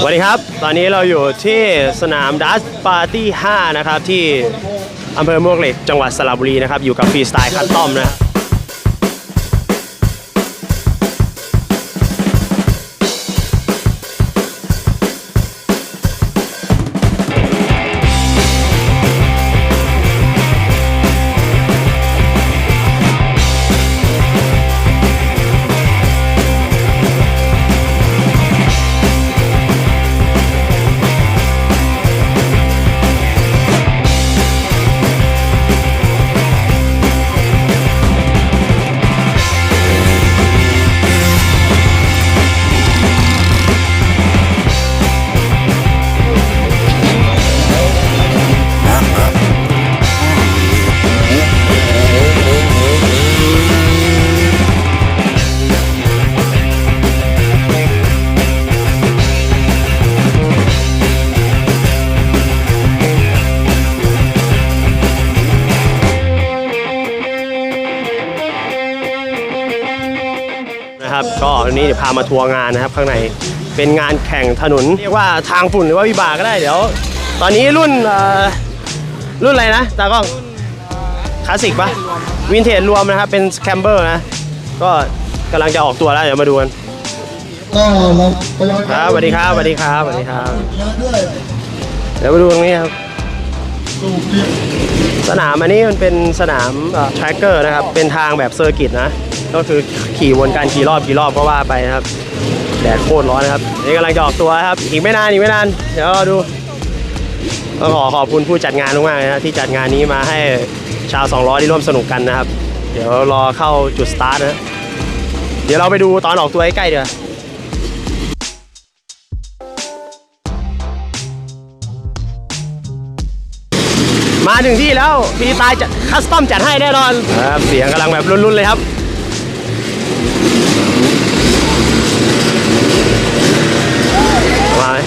สวัสดีครับ ตอนนี้เราอยู่ที่สนามดัสปาร์ตี้ 5 นะครับ ที่อำเภอมวกเหล็กจังหวัดสระบุรีนะครับ อยู่กับฟรีสไตล์คัตตอมนะ วันนี้เดี๋ยวพามาทัวร์งานนะครับ ข้างในเป็นงานแข่งถนนเรียกว่าทางฝุ่นหรือว่าวิบากก็ได้เดี๋ยว ตอนนี้รุ่นรุ่นอะไรนะตากล้องคลาสสิกปะวินเทจรวมนะครับ เป็นแคมเบอร์นะ ก็กำลังจะออกตัวแล้วเดี๋ยวมาดูกันครับสวัสดีครับสวัสดีครับสวัสดีครับ เดี๋ยวมาดูตรงนี้ครับสูบดิบสนามอันนี้มันเป็นสนามแทร็กเกอร์นะครับ เป็นทางแบบเซอร์กิตนะ ก็คือขี่วนกันกี่รอบกี่รอบก็ว่าไปนะครับแดดโคตรร้อนนะครับนี่กำลังจะออกตัวครับอีกไม่นานอีกไม่นานเดี๋ยวรอดูก็ขอขอบคุณผู้จัดงานมากๆนะที่จัดงานนี้มาให้ชาวสองล้อที่ร่วมสนุกกันนะครับ เดี๋ยวรอเข้าจุดสตาร์ทนะเดี๋ยวเราไปดูตอนออกตัวใกล้ๆเดี๋ยวมาถึงที่แล้วมีตายจัดคัสตอมจัดให้แน่นอนครับเสียงกำลังแบบรุนๆเลยครับ มาไหม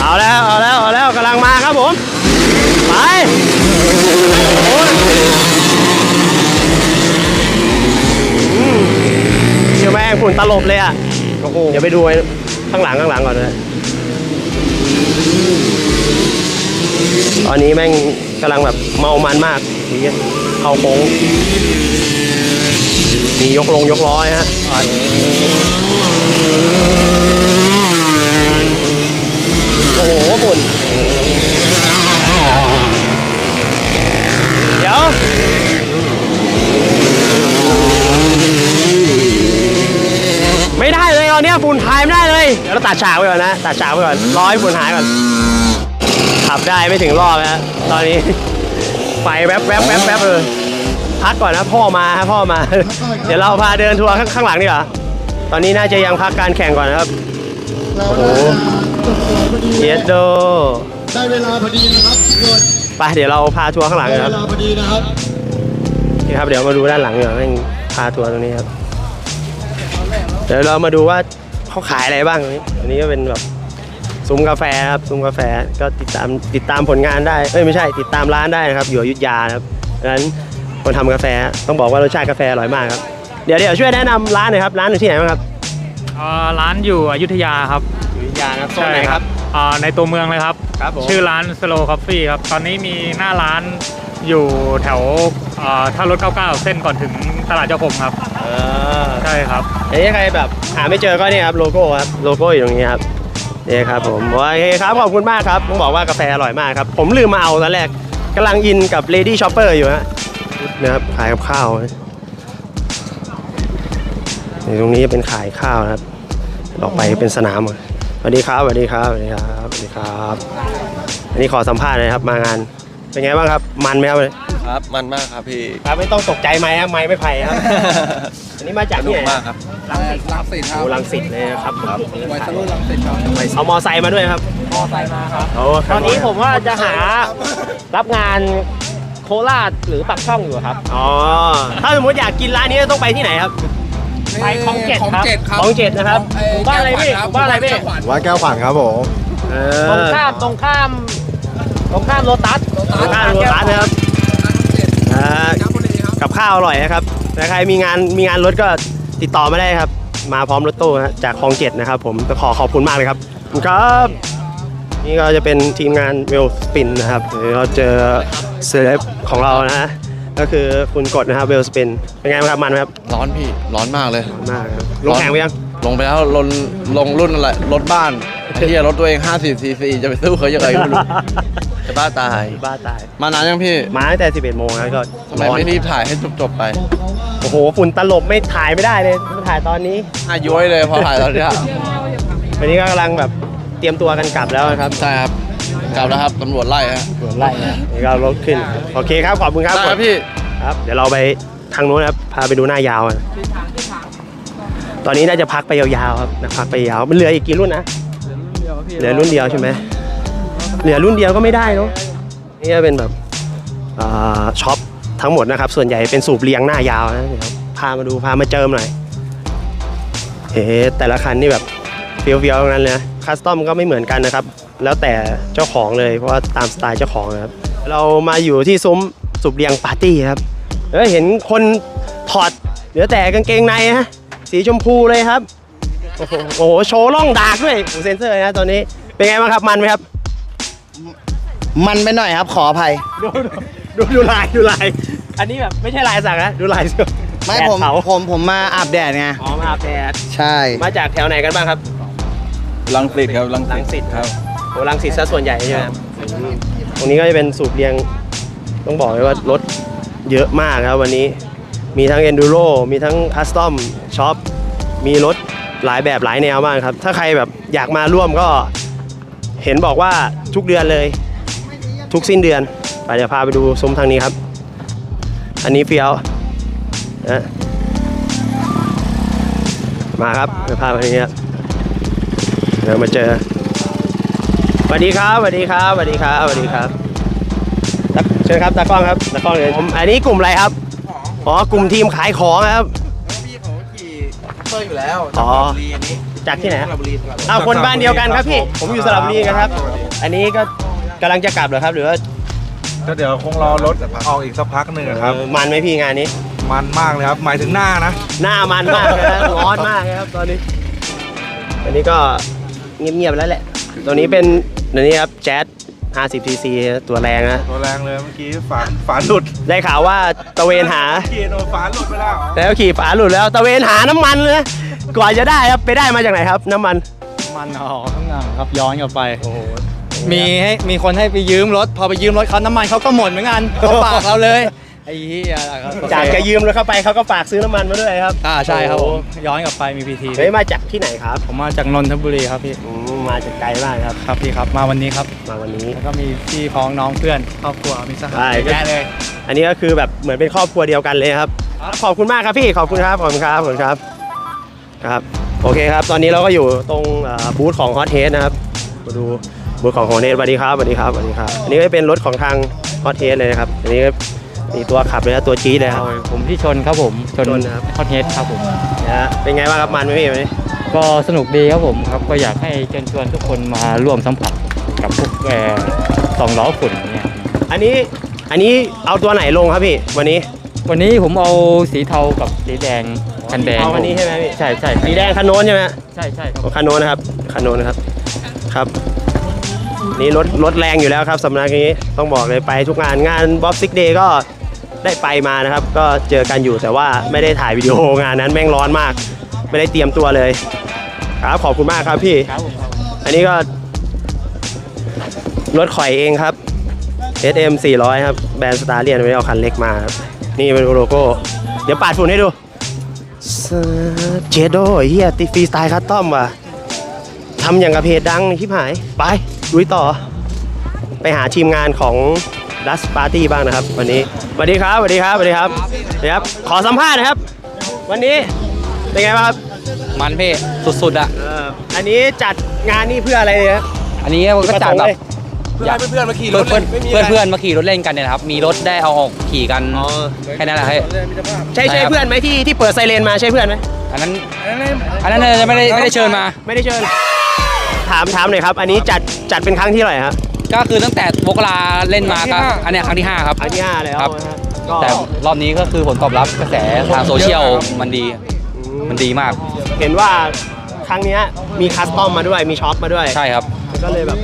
เอาแล้วเอาแล้วเอาแล้วกำลังมาครับผมไปโอ้ยอืมเชื่อแม่งฝุ่นตลบเลยอะโอ้โหเดี๋ยวไปดูไอ้ข้างหลังข้างหลังก่อนเลยตอนนี้แม่งกำลังแบบเมามันมากนี่เข้าโค้งมียกลงยกร้อยฮะ โอ้โหฝุ่นเดี๋ยวไม่ได้เลยตอนนี้ฝุ่นหายไม่ได้เลยเดี๋ยวเราตัดฉากไปก่อนนะตัดฉากไปก่อนร้อให้ฝุ่นหายก่อนขับได้ไม่ถึงรอบนะตอนนี้ไฟแวบแวบแวบแวบเออพักก่อนนะพ่อมาฮะพ่อมา เดี๋ยวเราพาเดินทัวร์ข้างหลังดีกว่าตอนนี้น่าจะยังพักการแข่งก่อนนะครับโอ้ โหได้เวลาพอดีเยสโดได้เวลาพอดีนะครับทุกคนไปเดี๋ยวเราพาทัวร์ข้างหลังได้กันคเวรับลาพอดีนะครับโอเคครับ เดี๋ยวมาดูด้านหลังเดี๋ยวแม่งพาทัวร์ตรงนี้ครับ เดี๋ยวเรามาดูว่าเขาขายอะไรบ้างตรงนี้อันนี้ก็เป็นแบบซุ้มกาแฟครับซุ้มกาแฟก็ติดตามติดตามผลงานได้เอ้ยไม่ใช่ ติดตามร้านได้นะครับ อยู่อยุธยานะครับดังนั้นคนทำกาแฟต้องบอกว่ารสชาติกาแฟอร่อยมากครับเดี๋ยวเดี๋ยวช่วยแนะนำร้านหน่อยครับร้านอยู่ที่ไหนบ้างครับเอ่อร้านอยู่อยุธยาครับอยุธยาครับโซนไหนครับ อ่าในตัวเมืองเลยครับ ครับผม ชื่อร้าน Slow Coffee ครับ ตอนนี้มีหน้าร้านอยู่แถวอ่าท่ารถ 99 เส้นก่อนถึงตลาดเจ้าพรมครับ เออใช่ครับอันนี้ใครแบบหาไม่เจอก็เนี่ยครับโลโก้ครับโลโก้อยู่ตรงนี้ครับนี่ครับผมโอเคครับขอบคุณมากครับต้องบอกว่ากาแฟอร่อยมากครับ ผมลืมมาเอาตอนแรกกำลังอินกับ Lady Shopper อยู่ฮะนะครับขายกับข้าวนี่ ตรงนี้เป็นขายข้าวนะครับออกไปเป็นสนามเลยสวัสดีครับสวัสดีครับสวัสดีครับสวัสดีครับอันนี้ขอสัมภาษณ์เลยครับมางาน เป็นไงบ้างครับ มันไหมครับครับ มันมากครับพี่ครับไม่ต้องตกใจไหมครับไม้ไม่ไผ่ครับอันนี้มาจากสนุที่กไหนมากครับรังสิตรังสิตครัโอ้บรังสิตเลยนะครับครับไวซ์รุ่นรังสิตครับเอามอไซค์มาด้วยครับมอไซค์มาครับโอ้ตอนนี้ผมว่าจะหารับงานโคราชหรือปักช่องอยู่ครับ อ๋อ ถ้าสมมติอยากกินร้านนี้ต้องไปที่ไหนครับ ไปคลองเจ็ดของครับเจ็ดครับของเจ็ดนะครับเอ่อบ้านอะไรพี่แก้วขวัญคบ้านอะไรพี่แก้วขวัญวัดแก้วขวัญครับผมเอตรงอข้ามตรงข้ามตรงข้ามโลตัสตรงข้ามโรตัสนะครับรังสิตอ่าครับบุรีครับกับข้าวอร่อยนะครับถ้าใครมีงานมีงานรถก็ติดต่อมาได้ครับ มาพร้อมรถตู้นะจากคลองเจ็ดนะครับ ผมขอขอบคุณมากเลยครับขอบคุณครับนี่ก็จะเป็นทีมงานเวลสปินนะครับเดี๋ยวเราเจอเซเลบของเรานะฮะ ก็คือคุณกดนะครับเวลสปินเป็นไงบ้างครับมันไหมครับร้อนพี่ร้อนมากเลย มากครับลงแข่งไปยังลงไปแล้วลงลงรุ่นอะไรรถบ้านไอ้ที่รถตัวเอง50 cc จะไปสู้เขายังไงไม่รู้จะบ้าตายบ้าตาย มานานยังพี่มาตั้งแต่ 11โมงแล้วก็ทำไมร้อนไม่รีบถ่ายให้จบๆไปโอ้โหฝุ่นตลบไม่ถ่ายไม่ได้เลยมาถ่ายตอนนี้อาย้อยเลยพอถ่ายตอนเนี้ยวันนี้ก็กำลังแบบเตรียมตัวกันกลับแล้วนะครับใช่ครับ กลับแล้วครับตำรวจไล่ฮะไล่นี่ก็รถขึ้น โอเคครับ ขอบคุณครับ ได้ครับพี่ ครับ เดี๋ยวเราไปทางนู้นนะครับ พาไปดูหน้ายาวกันตอนนี้น่าจะพักไปยาวๆครับนะพักไปยาว มันเหลืออีกกี่รุ่นนะ เหลือรุ่นเดียวใช่ไหมเหลือรุ่นเดียวก็ไม่ได้เนาะ นี่จะเป็นแบบอ่าช็อปทั้งหมดนะครับ ส่วนใหญ่เป็นสูบเรียงหน้ายาวนะเดี๋ยวพามาดู พามาเจิมหน่อยเอ๊ะแต่ละคันนี่แบบเฟี้ยวๆทั้งนั้นเลยนะคัสตอมก็ไม่เหมือนกันนะครับ แล้วแต่เจ้าของเลยเพราะว่าตามสไตล์เจ้าของนะครับ เรามาอยู่ที่ซุ้มสุบเรียงปาร์ตี้ครับเออเห็นคนถอดเหลือแต่กางเกงในนะสีชมพูเลยครับ โอ้โหโอ้โหโชว์ล่องดากด้วยโอ้โหเซนเซอร์นะตอนนี้เป็นไงบ้างครับมันไหมครับ มันไปหน่อยครับขออภัย ดูดูดูลายดูลายอันนี้แบบไม่ใช่ลายสักนะดูลายเสื้อไม่แดดผมเผาผมผมมาอาบแดดไงอ๋อมาอาบแดดใช่ มาจากแถวไหนกันบ้างครับ ลังสิตครับลังลังสิตครับ โอ้ลังสิตซะส่วนใหญ่ใช่ไหมครับอืมตรงนี้ก็จะเป็นสูบเรียง ต้องบอกเลยว่ารถเยอะมากครับวันนี้ มีทั้ง enduro มีทั้ง custom shop มีรถหลายแบบหลายแนวมากครับ ถ้าใครแบบอยากมาร่วมก็เห็นบอกว่าทุกเดือนเลย ทุกสิ้นเดือนไปเดี๋ยวพาไปดูซุ้มทางนี้ครับ อันนี้เฟี้ยวนะมาครับเดี๋ยวพาไปทางนี้ครับเดี๋ยวมาเจอส วัสดีครับสวัสดีครับสวัสดีครับสวัสดีครับตะเชิญครับตากล้องครับตากล้องเลยผมอันนี้กลุ่มอะไรครับอ๋อกลุ่มทีมขายของครับพี่เขาขี่เตอร์อยู่แล้วอ๋อสระบุรีอันนี้จากที่ไหนสระบุรีสระบุรีอ้าวคนบ้านเดียวกันครับพี่ผมอยู่สระบุรีกันครับ อันนี้ก็กำลังจะกลับเหรอครับ หรือว่าก็เดี๋ยวคงรอรถออกอีกสักพักหนึ่งอะครับเออมันไหมพี่งานนี้ มันมากเลยครับ หมายถึงหน้านะ หน้ามันมากเลยนะร้อนมากเลยครับตอนนี้ อันนี้ก็เงียบๆแล้วแหละ ตัวนี้เป็น ตัวนี้ครับแจ๊ส50 cc ตัวแรงนะ ตัวแรงเลยเมื่อกี้ฝาฝาหลุดได้ข่าวว่าตะเวนหา ขี่โดนฝาหลุดไปแล้วแล้วขี่ฝาหลุดแล้วตะเวนหาน้ำมันเลยกว่าจะได้ครับไปได้มาจากไหนครับ น้ำมัน มันอ๋อข้างหลังครับย้อนกลับไปมีให้มีคนให้ไปยืมรถ พอไปยืมรถเขาน้ำมันเขาก็หมดเหมือนกันเขาฝากเราเลยไอ้เหี้ยครับจากจะยืมแล้วเข้าไปเขาก็ฝากซื้อน้ำมันมาด้วยครับอ่าใช่ครับผมโอ้ย้อนกลับไปมีพีทีเฮ้ยมาจากที่ไหนครับ ผมมาจากนนทบุรีครับพี่ อืม มาจากไกลมากครับ ครับพี่ครับมาวันนี้ครับมาวันนี้ แล้วก็มีพี่พ้องน้องเพื่อนครอบครัวมีสหาใช่ยเยอะแยะเลย อันนี้ก็คือแบบเหมือนเป็นครอบครัวเดียวกันเลยครับ ขอบคุณมากครับพี่ขอบคุณครับขอบคุณครับขอบคุณครับครับโอเคครับ ตอนนี้เราก็อยู่ตรงเอ่อบูธของ Hot h e a d นะครับมาดูบูธของ Hot h e a d สวัสดีครับสวัสดีครับสวัสดีครับ อันนี้ก็เป็นรถของทาง Hot h e a d เลยนะครับ อันนี้ก็มีตัวขับเลยนะตัวจี๊ดเลยครับผมที่ชนครับผมชนชนครับฮอตเฮดครับผมนะฮะเป็นไงบ้างครับมันไหมพี่วันนี้ ก็สนุกดีครับผมครับก็อยากให้เชิญชวนทุกคนมาร่วมสัมผัสกับพวกแอร์สองล้อฝุ่นเนี่ยอันนี้อันนี้เอาตัวไหนลงครับพี่วันนี้วันนี้ผมเอาสีเทากับสีแดงคันแดงเอาวันนี้ใช่ไหมพี่ใช่ใช่สีแดงคันโน้นใช่ไหมใช่ใช่ครับคันโน้นนะครับคันโน้นนะครับครับนี่รถรถแรงอยู่แล้วครับสำนักนี้ต้องบอกเลยไปทุกงานงานบ๊อบซิกเดย์ก็ได้ไปมานะครับ ก็เจอกันอยู่แต่ว่าไม่ได้ถ่ายวิดีโองานนั้นแม่งร้อนมาก ไม่ได้เตรียมตัวเลยครับขอบคุณมากครับพี่ อันนี้ก็รถข่อยเองครับ SM 400 ครับ แบรนด์สตาร์เลียนไม่ได้เอาคันเล็กมาครับ นี่เป็นโลโก้ เดี๋ยวปาดฝุ่นให้ดูเจโดเฮียตีฟรีสไตล์คัสตอมว่ะทำอย่างกับเพจดังคลิปหาย ไปลุยต่อ ไปหาทีมงานของดัสปาร์ตี้บ้างนะครับ วันนี้สวัสดีครับสวัสดีครับสวัสดีครับสวัสดีครับ ขอสัมภาษณ์นะครับ วันนี้ เป็นไงบ้างครับมันพี่สุดๆอะ เอออันนี้จัดงานนี่เพื่ออะไรเนี่ยครับอันนี้ก็จัดแบบอยากเพื่อนๆมาขี่รเพื่อถนเพื่อนเพื่อนเพื่อนมาขี่รถเล่นกันเนี่ยนะครับ มีรถได้เอาออกขี่กันแค่นั้นแหละให้ใช่ใช่ใช่ครับ เพื่อนไหมที่ที่เปิดไซเรนมาใช่เพื่อนไหมอันนั้นอันนั้นน่าจะไม่ได้ไม่ได้เชิญมา ไม่ได้เชิญถามถามหน่อยครับ อันนี้จัดจัดเป็นครั้งที่เท่าไหร่ครับก็คือตั้งแต่วกลาเล่นมาก็อันเนี้ยครั้งที่ 5 ครับ ครั้งที่ห้าแล้วครับ นะฮะก็แต่รอบนี้ก็คือผลตอบรับกระแสทางโซเชียลมันดีอื มันมันดีมาก เห็นว่าครั้งเนี้ยมีคัสตอมมาด้วยมีช็อปมาด้วย ใช่ครับก็เลยแบบ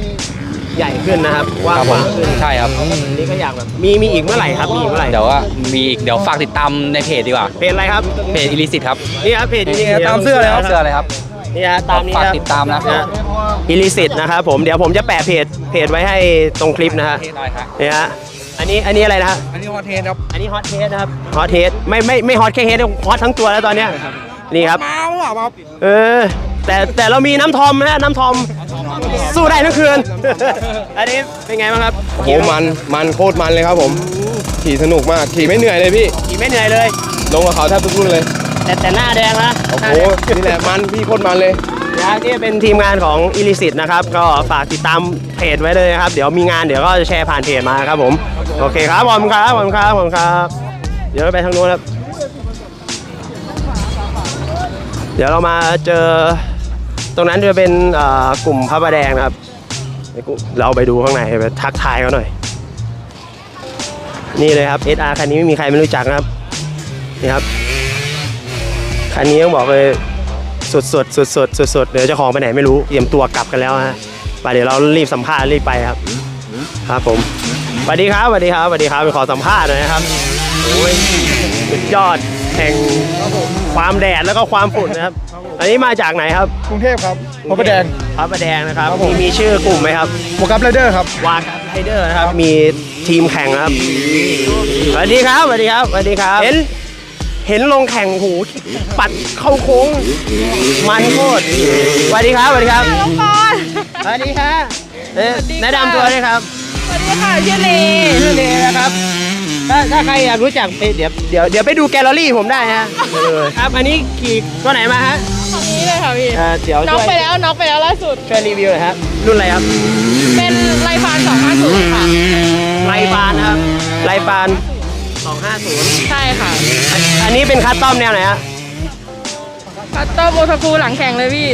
ใหญ่ขึ้นนะครับกว้างครับขผมวางขึ้นใช่ครับ อันนี้ก็อยากแบบมีมีอีกเมื่อไหร่ครับ มีอีกเมื่อไหร่เดี๋ยวว่ามีอีกเดี๋ยวฝากติดตามในเพจดีกว่า เพจอะไรครับเพจอิลิสิตครับนี่ครับเพจนี่ตามเสื้อเลยครับเสื้อเลยครับ นี่ฮะตามนี้ฝากครับติดตามนะ อิลิสิตนะครับผมเดี๋ยวผมจะแปะเพจเพจไว้ให้ตรงคลิปนะฮะได้ครับนี่ฮะอันนี้อันนี้อะไรนะฮะอันนี้ฮอตเทสครับอันนี้ฮอตเทสนะครับฮอตเทสไม่ไม่ไม่ฮอตแค่เฮดฮอตทั้งตัวแล้วตอนเนี้ย นี่ครับ มาเปล่าครับเออ แต่แต่เรามีน้ำทอมนะน้ำทอม สู้ได้ทั้งคืน อันนี้เป็นไงบ้างครับโอ้โหมันมันโคตรมันเลยครับผมขี่สนุกมากขี่ไม่เหนื่อยเลยพี่ ขี่ไม่เหนื่อยเลย ลงกับเขาแทบทุกรุ่นเลย แต่แต่หน้าแดงนะโอ้โหนี่แหละมันพี่โคตรมันเลยนะนี่เป็นทีมงานของ i l l i c i t นะครับ ก็ฝากติดตามเพจไว้เลยนะครับ เดี๋ยวมีงานเดี๋ยวก็จะแชร์ผ่านเพจมาครับผม โอเคครับขอบคุณครับขอบคุณครับขอบคุณครับ เดี๋ยวเราไปทางโน้นครับ เดี๋ยวเรามาเจอตรงนั้นจะเป็นกลุ่มพระประแดงนะครับ เราไปดูข้างในไปทักทายเขาหน่อย นี่เลยครับ SR คันนี้ไม่มีใครไม่รู้จักนะครับนี่ครับคันนี้ต้องบอกเลยสุดสดสุดสดสุดสดเดี๋ยวเจ้าของไปไหนไม่รู้เตรียมตัวกลับกันแล้วฮะไปเดี๋ยวเรารีบสัมภาษณ์รีบไปครับครับผมสวัสดีครับสวัสดีครับสวัสดีครับไปขอสัมภาษณ์หน่อยนะครับโอ้ยสุดยอดแห่ง ความแดดแล้วก็ความฝุ่นนะครับ อันนี้มาจากไหนครับกรุงเทพครับพระประแดง พระประแดงนะครับ มีมีชื่อกลุ่มไหมครับโมกับไรเดอร์ครับ วากไรเดอร์นะครับ มีทีมแข่งนะครับ สวัสดีครับสวัสดีครับสวัสดีครับ เห็น เห็นลงแข่งหูปัดเข้าโค้ง มันโคตรสวัสดีครับสวัสดีครับ น้องปอนสวัสดีครับเอ๊ะสวัสดีค่ะแนะนำตัวด้วยครับ สวัสดีค่ะชื่อเลชื่อเลนะครับ ถ้าถ้าใครอยากรู้จักไปเดี๋ยวเดี๋ยวเดี๋ยวไปดูแกลเลอรี่ผมได้ฮะเออครับอันนี้ขี่ตัวไหนมาฮะตรงนี้เลยค่ะพี่เอ่อเดี๋ยวน็อกช่วยไปแล้วน็อกไปแล้วล่าสุด ช่วยรีวิวหน่อยครับรุ่นอะไรครับเป็นไลฟาน250ค่ะไลปานนะครับไลปาน250 ใช่ค่ะอันอันนี้เป็นคัสตอมแนวไหนฮะคัตเตอร์โมทคูหลังแข่งเลยพี่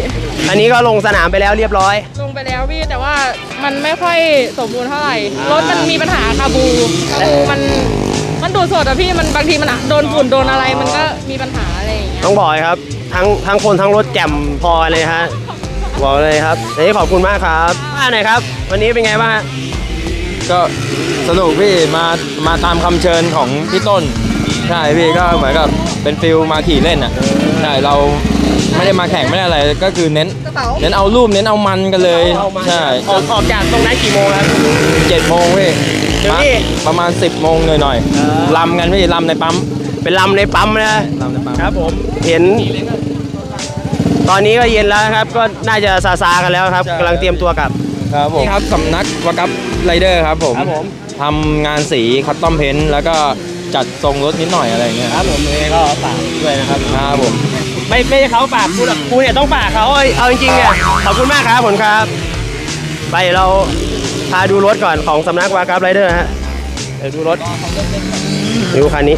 อันนี้ก็ลงสนามไปแล้วเรียบร้อย ลงไปแล้วพี่แต่ว่ามันไม่ค่อยสมบูรณ์เท่าไหร่ รถมันมีปัญหาคาบูคาบูมันมัน ดูดสดอะพี่มันบางทีมันโดนฝุ่นโดนอะไรมันก็มีปัญหาอะไรอย่างเงี้ยต้องบอกเลยครับ ทั้งทั้งคนทั้งรถแจ่มพอเลยฮะบอกเลยครับอันนี้ขอบคุณมากครับมาหน่อยครับ วันนี้เป็นไงบ้างฮะก็สนุกพี่มามาตามคำเชิญของพี่ต้น ใช่พี่ก็เหมือนกับเป็นฟิลมาขี่เล่นอะใช่เราไม่ได้มาแข่งไม่ได้อะไรก็คือเน้นเน้นเอารูปเน้นเอามันกันเลยเอามาใช่ออกออกจากตรงนั้นกี่โมงครับเจ็ดโมงพี่ ถึงมานี่ประมาณ 10โมงหน่อยๆลำกันพี่ลำในปั๊มเป็นลำในปั๊มนะ ลำในปั๊มครับผม เห็น ตอนนี้ก็เย็นแล้วนะครับ ก็น่าจะซาซาๆกันแล้วครับกำลังเตรียมตัวกลับ ครับผมนี่ครับสำนักวากับไรเดอร์ครับผมครับผม ทำงานสีคัสตอมเพนท์แล้วก็จัดทรงรถนิดหน่อยอะไรอย่างเงี้ยครับผมยังไงก็ฝากด้วยนะครับ ครับผม ไม่ไม่ใช่เขาฝากคุณหรอกคุณเนี่ยต้องฝากเขาเอาเอาจริงๆเนี่ยขอบคุณมากครับผมครับ ไปเรา พาดูรถก่อนของสำนักวากับไรเดอร์ฮะ เดี๋ยวดูรถดูคันนี้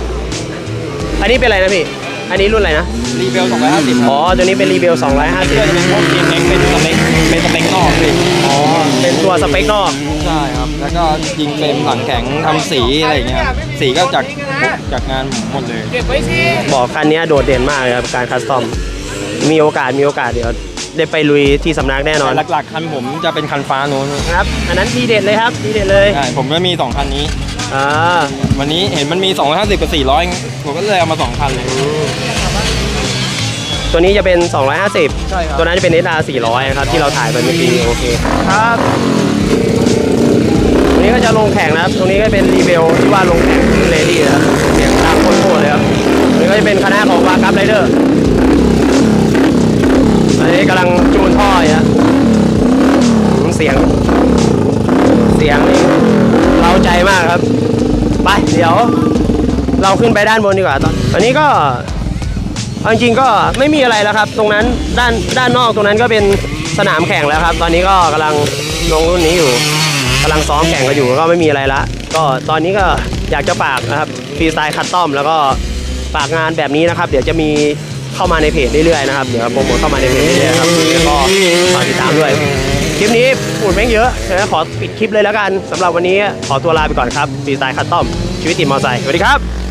อันนี้เป็นอะไรนะพี่ อันนี้รุ่นอะไรนะ รีเบล250อ๋อ ตัวนี้เป็นรีเบลเพื่อจะเป็นพวกทีมเล็กเป็นสเปคเป็นสเปคนอกพี่250อ๋อ เป็นตัวสเปคนอก ใช่ครับ แล้วก็ยิงเฟรมหลังแข็งทำสีอะไรอย่างเงี้ยครับสีก็จากจากงานผมหมดเลยบอกคันนี้โดดเด่นมากเลยครับการคัสตอม มีโอกาสมีโอกาสเดี๋ยว ได้ไปลุยที่สำนักแน่นอนหลักๆ คันผมจะเป็นคันฟ้านู้นครับ อันนั้นทีเด็ดเลยครับทีเด็ดเลยใช่ผมก็มี 2 คันนี้อ่าวันนี้เห็นมันมี 250 กับ 400 ผมก็เลยเอามา 2 คันเลย ตัวนี้จะเป็น 250 ใช่ครับ ตัวนั้นจะเป็น SR 400 นะครับ ที่เราถ่ายไปเมื่อกี้โอเคครับตรงนี้ก็จะลงแข่งนะครับ ตรงนี้ก็เป็นรีเบลที่ว่าลงแข่งเลดี้นะครับเสียงดังโคตรๆเลยครับตรงนี้ก็จะเป็นคณะของวากับไรเดอร์ อันนี้กำลังจูนท่ออยู่นะอืมเสียง เสียงนี่เราใจมากครับ ไปเดี๋ยว เราขึ้นไปด้านบนดีกว่าตอนอันนี้ก็จริงๆก็ไม่มีอะไรแล้วครับ ตรงนั้นด้านด้านนอกตรงนั้นก็เป็นสนามแข่งแล้วครับ ตอนนี้ก็กำลังลงรุ่นนี้อยู่กำลังซ้อมแข่งกันอยู่ก็ไม่มีอะไรละ ก็ตอนนี้ก็อยากจะฝากนะครับฟรีสไตล์คัตตอมแล้วก็ฝากงานแบบนี้นะครับ เดี๋ยวจะมี เข้ามาในเพจเรื่อยๆนะครับเดี๋ยวโปรโมทเข้ามาในเพจเรื่อยๆครับแล้วก็ฝากติดตามด้วยคลิปนี้ฝุ่นแม่งเยอะฉะนั้นขอปิดคลิปเลยแล้วกันสำหรับวันนี้ขอตัวลาไปก่อนครับฟีสไตล์คัตตอมชีวิตติดมอเตอร์ไซค์สวัสดีครับ